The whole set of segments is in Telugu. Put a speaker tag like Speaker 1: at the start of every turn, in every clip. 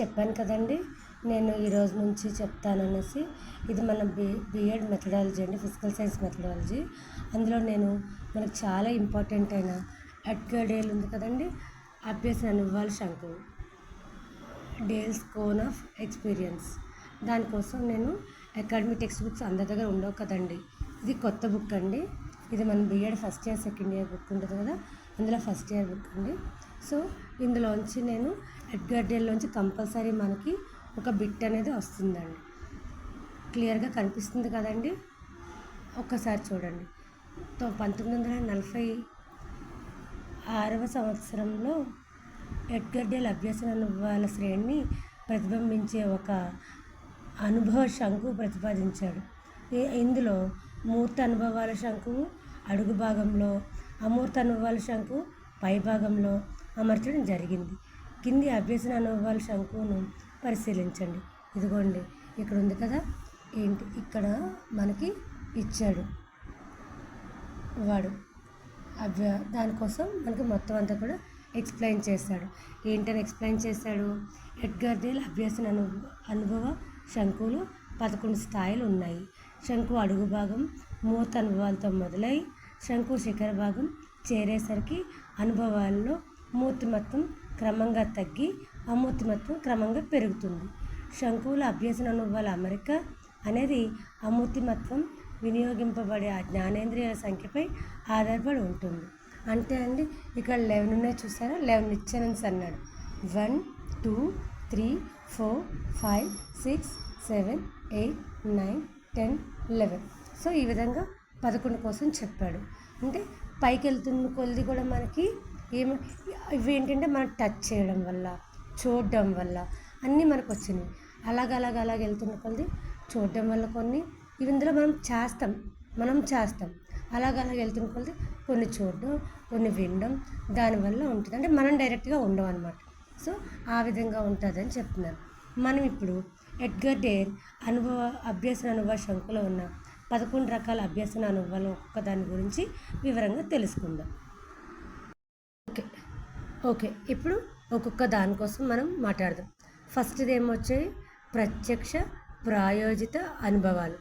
Speaker 1: చెప్పాను కదండి. నేను ఈ రోజు నుంచి చెప్తాననేసి ఇది మన బి బిఎడ్ మెథడాలజీ అండి ఫిజికల్ సైన్స్ మెథడాలజీ అందులో నేను మనకు చాలా ఇంపార్టెంట్ అయిన ఎడ్గర్ డేల్ ఉంది కదండి. అభ్యసన అనుభవాల శంకు డేల్స్ కోన్ ఆఫ్ ఎక్స్పీరియన్స్ దానికోసం నేను అకాడమీ టెక్స్ట్ బుక్స్ అందరి దగ్గర ఉండవు కదండి. ఇది కొత్త బుక్ అండి. ఇది మన BEd first year second year book ఉంటుంది కదా. అందులో ఫస్ట్ ఇయర్ బుక్ అండి. సో ఇందులోంచి నేను ఎడ్గర్డెల్లోంచి కంపల్సరీ మనకి ఒక బిట్ అనేది వస్తుందండి. క్లియర్గా కనిపిస్తుంది కదండి? ఒక్కసారి చూడండి. తో- పంతొమ్మిది వందల నలభై ఆరవ సంవత్సరంలో ఎడ్గర్డెల్ అభ్యసన అనుభవాల శ్రేణిని ప్రతిబింబించే ఒక అనుభవ శంకు ప్రతిపాదించాడు. ఇందులో మూర్త అనుభవాల శంకువు అడుగు భాగంలో అమూర్త అనుభవాల శంకు పై భాగంలో అమర్చడం జరిగింది. కింది అభ్యసన అనుభవాల శంకువును పరిశీలించండి. ఇదిగోండి ఇక్కడ ఉంది కదా? ఏంటి? ఇక్కడ మనకి ఇచ్చాడు వాడు. అభ్య దానికోసం మనకి మొత్తం అంతా కూడా ఎక్స్ప్లెయిన్ చేశాడు. ఏంటని ఎక్స్ప్లెయిన్ చేశాడు? ఎడ్గర్ డేల్ అభ్యసన అను అనుభవ శంకులు పదకొండు స్థాయిలు ఉన్నాయి. శంకు అడుగు భాగం మూత అనుభవాలతో మొదలై శంకు శిఖర భాగం చేరేసరికి అనుభవాల్లో మూర్తిమత్వం క్రమంగా తగ్గి అమూర్తిమత్వం క్రమంగా పెరుగుతుంది. శంకువుల అభ్యసన అనుభవాల అమరిక అనేది అమూర్తిమత్వం వినియోగింపబడే ఆ జ్ఞానేంద్రియాల సంఖ్యపై ఆధారపడి ఉంటుంది. అంటే అండి ఇక్కడ లెవెన్ ఉన్నాయి చూసారా? లెవెన్ ఇచ్చానని అన్నాడు. One two three four five six seven eight nine ten eleven. So ఈ విధంగా పదకొండు కోసం చెప్పాడు. అంటే పైకి వెళ్తున్న కొలది కూడా మనకి ఏమి ఇవి ఏంటంటే మనం టచ్ చేయడం వల్ల చూడడం వల్ల అన్నీ మనకు వచ్చినాయి అలాగ అలాగ అలాగ వెళ్తున్న కొలది చూడడం వల్ల కొన్ని ఇవి ఇందులో మనం చేస్తాం మనం చేస్తాం. అలాగ అలాగ వెళ్తున్న కొలది కొన్ని చూడడం కొన్ని వినడం దానివల్ల ఉంటుంది. అంటే మనం డైరెక్ట్గా ఉండవు అనమాట సో ఆ విధంగా ఉంటుందని చెప్తున్నాను మనం ఇప్పుడు ఎడ్గర్ డేర్ అనుభవ అభ్యసన అనుభవ శంకులో ఉన్న పదకొండు రకాల అభ్యసన అనుభవాలు ఒక్కొక్క దాని గురించి వివరంగా తెలుసుకుందాం. ఓకే ఇప్పుడు ఒక్కొక్క దానికోసం మనం మాట్లాడదాం. ఫస్ట్ది ఏమొచ్చాయి ప్రత్యక్ష ప్రాయోజిత అనుభవాలు.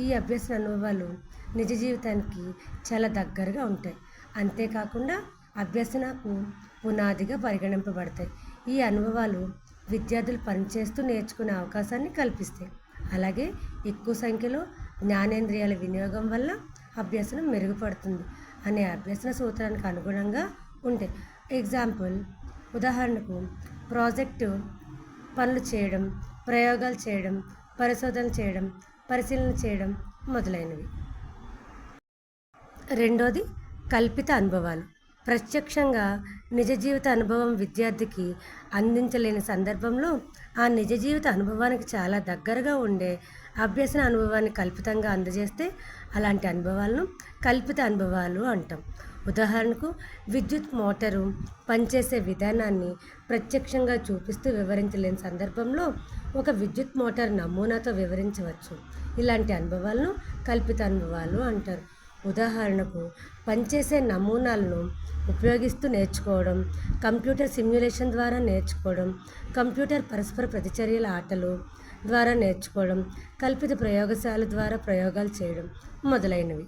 Speaker 1: ఈ అభ్యసన అనుభవాలు నిజ జీవితానికి చాలా దగ్గరగా ఉంటాయి. అంతేకాకుండా అభ్యసనకు పునాదిగా పరిగణింపబడతాయి. ఈ అనుభవాలు విద్యార్థులు పనిచేస్తూ నేర్చుకునే అవకాశాన్ని కల్పిస్తాయి. అలాగే ఎక్కువ సంఖ్యలో జ్ఞానేంద్రియాల వినియోగం వల్ల అభ్యసనం మెరుగుపడుతుంది అనే అభ్యసన సూత్రానికి అనుగుణంగా ఉంటాయి. ఎగ్జాంపుల్ ఉదాహరణకు ప్రాజెక్టు పనులు చేయడం ప్రయోగాలు చేయడం పరిశోధన చేయడం పరిశీలన చేయడం మొదలైనవి. రెండోది కల్పిత అనుభవాలు. ప్రత్యక్షంగా నిజ జీవిత అనుభవం విద్యార్థికి అందించలేని సందర్భంలో ఆ నిజ జీవిత అనుభవానికి చాలా దగ్గరగా ఉండే అభ్యసన అనుభవాన్ని కల్పితంగా అందజేస్తే అలాంటి అనుభవాలను కల్పిత అనుభవాలు అంటాం. ఉదాహరణకు విద్యుత్ మోటారు పనిచేసే విధానాన్ని ప్రత్యక్షంగా చూపిస్తూ వివరించలేని సందర్భంలో ఒక విద్యుత్ మోటార్ నమూనాతో వివరించవచ్చు. ఇలాంటి అనుభవాలను కల్పిత అనుభవాలు అంటారు. ఉదాహరణకు పనిచేసే నమూనాలను ఉపయోగిస్తూ నేర్చుకోవడం కంప్యూటర్ సిమ్యులేషన్ ద్వారా నేర్చుకోవడం కంప్యూటర్ పరస్పర ప్రతిచర్యల ఆటలు ద్వారా నేర్చుకోవడం కల్పిత ప్రయోగశాల ద్వారా ప్రయోగాలు చేయడం మొదలైనవి.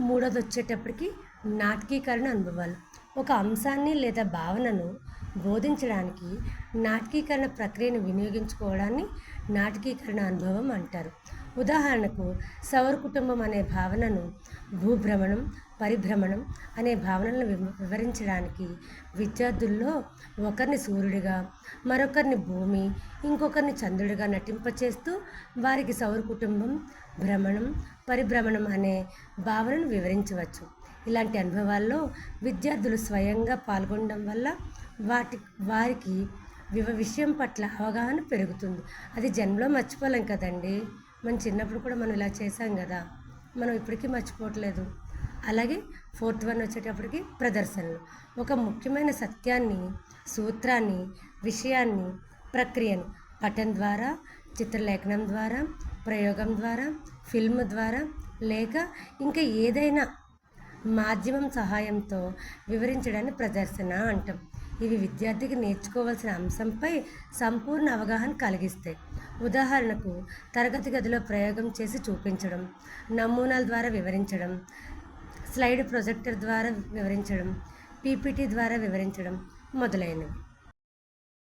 Speaker 1: మూడోది వచ్చేటప్పటికి నాటకీకరణ అనుభవాలు. ఒక అంశాన్ని లేదా భావనను బోధించడానికి నాటకీకరణ ప్రక్రియను వినియోగించుకోవడాన్ని నాటకీకరణ అనుభవం అంటారు. ఉదాహరణకు సౌర కుటుంబం అనే భావనను భూభ్రమణం పరిభ్రమణం అనే భావనలను వివరించడానికి విద్యార్థుల్లో ఒకరిని సూర్యుడిగా మరొకరిని భూమి ఇంకొకరిని చంద్రుడిగా నటింపచేస్తూ వారికి సౌర కుటుంబం భ్రమణం పరిభ్రమణం అనే భావనను వివరించవచ్చు. ఇలాంటి అనుభవాల్లో విద్యార్థులు స్వయంగా పాల్గొనడం వల్ల వాటి వారికి వివ విషయం పట్ల అవగాహన పెరుగుతుంది. అది జన్మలో మర్చిపోలేం కదండి? మనం చిన్నప్పుడు కూడా మనం ఇలా చేసాం కదా మనం ఇప్పటికీ మర్చిపోవట్లేదు. అలాగే ఫోర్త్ వన్ వచ్చేటప్పటికి ప్రదర్శనలు. ఒక ముఖ్యమైన సత్యాన్ని సూత్రాన్ని విషయాన్ని ప్రక్రియను పఠనం ద్వారా చిత్రలేఖనం ద్వారా ప్రయోగం ద్వారా ఫిల్మ్ ద్వారా లేక ఇంకా ఏదైనా మాధ్యమం సహాయంతో వివరించడాన్ని ప్రదర్శన అంటాం. ఇవి విద్యార్థికి నేర్చుకోవాల్సిన అంశంపై సంపూర్ణ అవగాహన కలిగిస్తాయి. ఉదాహరణకు తరగతి గదిలో ప్రయోగం చేసి చూపించడం నమూనాల ద్వారా వివరించడం స్లైడ్ ప్రొజెక్టర్ ద్వారా వివరించడం పీపీటీ ద్వారా వివరించడం మొదలైనవి.